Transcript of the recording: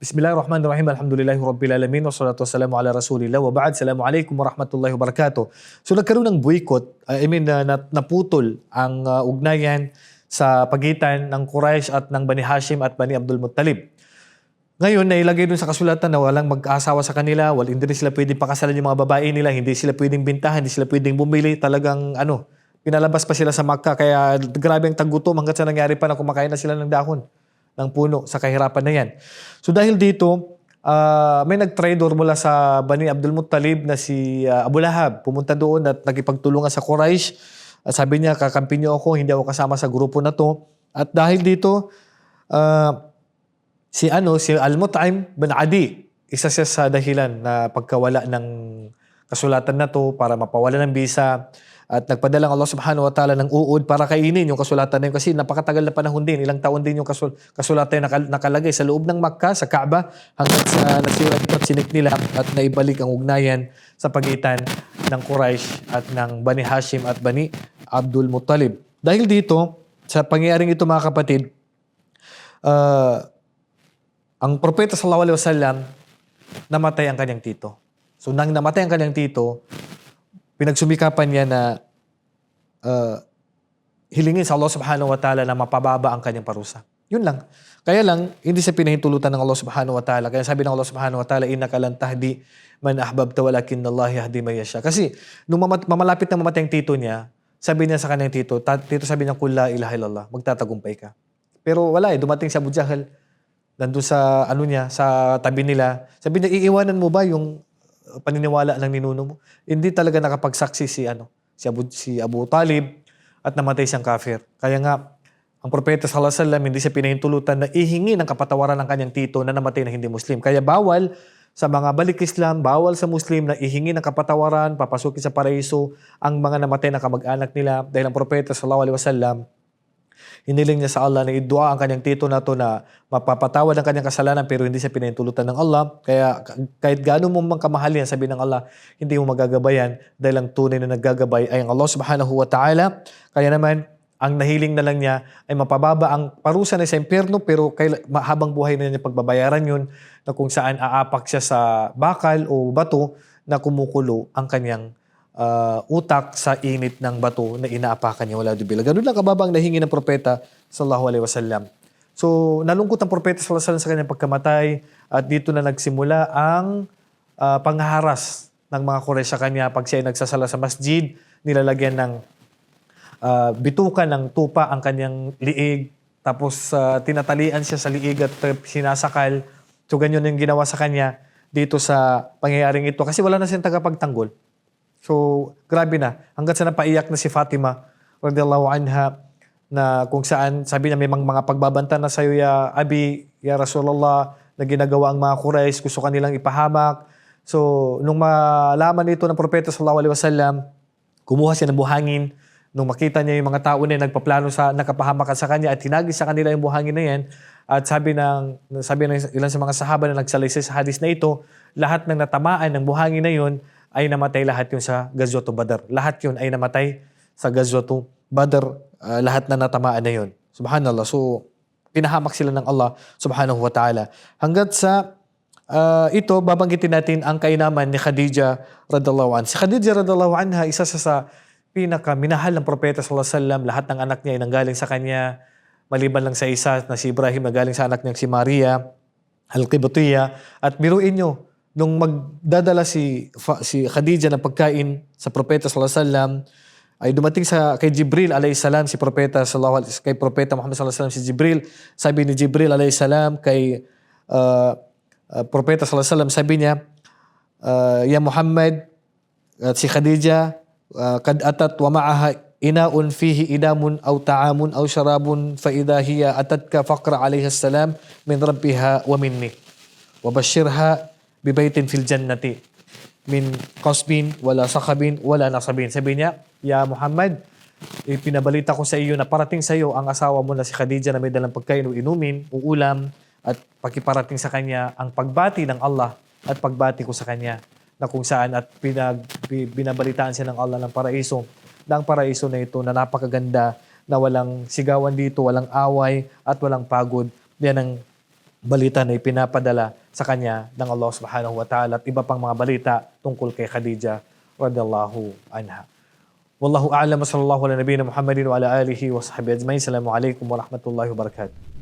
Bismillahirrahmanirrahim. Alhamdulillahi Rabbil Alamin. Wassalatu wassalamu ala Rasulillah. Wa ba'd. Assalamualaikum warahmatullahi wabarakatuh. So nagkaroon ng boycott, uh, I mean uh, naputol ang uh, ugnayan sa pagitan ng Quraysh at ng Bani Hashim at Bani Abdul Muttalib. Ngayon, nailagay dun sa kasulatan na walang mag-asawa sa kanila, wal, hindi sila pwedeng pakasalan yung mga babae nila, hindi sila pwedeng bintahan, hindi sila pwedeng bumili, talagang ano, pinalabas pa sila sa Makkah, kaya grabe ang tagutom hanggat sa nangyari pa na kumakain na sila ng dahon ng puno sa kahirapan na yan. So dahil dito, ah, may nag-traitor mula sa Bani Abdul Muttalib na si ah, Abu Lahab. Pumunta doon at nagipagtulungan sa Quraysh. At sabi niya, kakampi niyo ako, hindi ako kasama sa grupo na to. At dahil dito, ah, si ano si Al-Mut'im bin Adi isa siya sa dahilan na pagkawala ng kasulatan na to para mapawala ng bisa at nagpadala ang Allah subhanahu wa ta'ala ng uod para kainin yung kasulatan na yun kasi napakatagal na panahon din ilang taon din yung kasul- kasulatan nakal- nakalagay sa loob ng Makkah sa Kaaba hanggang sa nasira ito at sinik nila at naibalik ang ugnayan sa pagitan ng Quraysh at ng Bani Hashim at Bani Abdul Muttalib dahil dito sa pangyayaring ito mga kapatid ah, ang propeta sallallahu alaihi wasallam namatay ang kanyang tito. So nang namatay ang kanyang tito, pinagsumikapan niya na uh, hilingin sa Allah subhanahu wa ta'ala na mapababa ang kanyang parusa. Yun lang. Kaya lang, hindi siya pinahintulutan ng Allah subhanahu wa ta'ala. Kaya sabi ng Allah subhanahu wa ta'ala, innaka lan tahdi man ahbabta walakin Allah yahdi man yasha. Kasi nung mamat- mamalapit na mamatay ang tito niya, sabi niya sa kanyang tito, tito sabi niya, kung la ilaha illallah, magtatagumpay ka. Pero wala eh, dumating si Abu Jahal, nandun sa ano niya, sa tabi nila. Sabi niya, iiwanan mo ba yung paniniwala ng ninuno mo? Hindi talaga nakapagsaksi si ano, si Abu, si Abu Talib at namatay siyang kafir. Kaya nga, ang propeta sallallahu alaihi wasallam hindi siya pinahintulutan na ihingi ng kapatawaran ng kanyang tito na namatay na hindi Muslim. Kaya bawal sa mga balik Islam, bawal sa Muslim na ihingi ng kapatawaran, papasukin sa paraiso ang mga namatay na kamag-anak nila dahil ang propeta sallallahu alaihi wasallam hiniling niya sa Allah na idua ang kanyang tito na to na mapapatawad ang kanyang kasalanan pero hindi siya pinahintulutan ng Allah. Kaya kahit gaano mo mang kamahal yan, sabi ng Allah, hindi mo magagabayan dahil ang tunay na naggagabay ay ang Allah subhanahu wa ta'ala. Kaya naman, ang nahiling na lang niya ay mapababa ang parusa na sa impyerno pero ma- habang buhay na niya pagbabayaran yun na kung saan aapak siya sa bakal o bato na kumukulo ang kanyang ah, utak sa init ng bato na inaapakan niya wala dubila. Ganun lang kababang nahingi ng propeta sallallahu alaihi wasallam. So, nalungkot ang propeta sallallahu alaihi wasallam sa kanyang pagkamatay at dito na nagsimula ang ah, panghaharas ng mga Quraysh sa kanya pag siya ay nagsasala sa masjid, nilalagyan ng ah, bitukan ng tupa ang kanyang liig, tapos ah, tinatalian siya sa liig at sinasakal. So, ganyan yung ginawa sa kanya dito sa pangyayaring ito kasi wala na siyang tagapagtanggol. So, grabe na. Hanggat sa napaiyak na si Fatima, radiyallahu anha, na kung saan, sabi niya, may mga, pagbabanta na sa'yo, ya Abi, ya Rasulullah, na ginagawa ang mga Quraysh, gusto kanilang ipahamak. So, nung malaman ito ng propeta sallallahu alaihi wasallam, kumuha siya ng buhangin. Nung makita niya yung mga tao na nagpaplano sa nakapahamakan sa kanya at hinagis sa kanila yung buhangin na yan. At sabi ng, sabi ng ilan sa mga sahaba na nagsalaysay sa hadis na ito, lahat ng natamaan ng buhangin na yun ay namatay lahat yun sa Gazwatu Badr. Lahat yun ay namatay sa Gazwatu Badr. ah, lahat na natamaan na yun. Subhanallah. So, pinahamak sila ng Allah subhanahu wa ta'ala. Hanggat sa ah, ito, babanggitin natin ang kainaman ni Khadija radallahu anha. Si Khadija radallahu anha, isa sa, sa pinaka minahal ng propeta sallallahu alaihi wasallam. Lahat ng anak niya ay nanggaling sa kanya. Maliban lang sa isa na si Ibrahim na galing sa anak niya si Maria al-Qibtiyya. At biruin nyo, nung magdadala si, si Khadija ng pagkain sa propeta sallallahu alaihi wasallam, ay dumating sa kay Jibril alayhi salam si propeta sallallahu alaihi kay propeta Muhammad sallallahu alaihi wasallam si Jibril. Sabi ni Jibril alayhi salam kay uh, uh, propeta sallallahu alaihi wasallam sabi niya uh, ya Muhammad at si Khadija uh, kad atat wa ma'aha inaun fihi idamun aw ta'amun aw sharabun fa idha hiya atatka faqra alayha salam min rabbiha wa minni. Wa bashirha bi baitin fil jannati min qasbin wala sakabin wala nasabin sabi niya ya Muhammad ipinabalita ko sa iyo na parating sa iyo ang asawa mo na si Khadija na may dalang pagkain o inumin o ulam at pakiparating sa kanya ang pagbati ng Allah at pagbati ko sa kanya na kung saan at pinag, bi- binabalitaan siya ng Allah ng paraiso na ang paraiso na ito na napakaganda na walang sigawan dito, walang away at walang pagod. Yan ang balita na ipinapadala sa kanya ng Allah subhanahu wa ta'ala at iba pang mga balita tungkol kay Khadija radiyallahu anha. Wallahu a'lam wa sallallahu ala nabiyina Muhammadin wa ala alihi wa sahbihi ajma'in. Assalamu alaikum wa rahmatullahi wa barakatuh.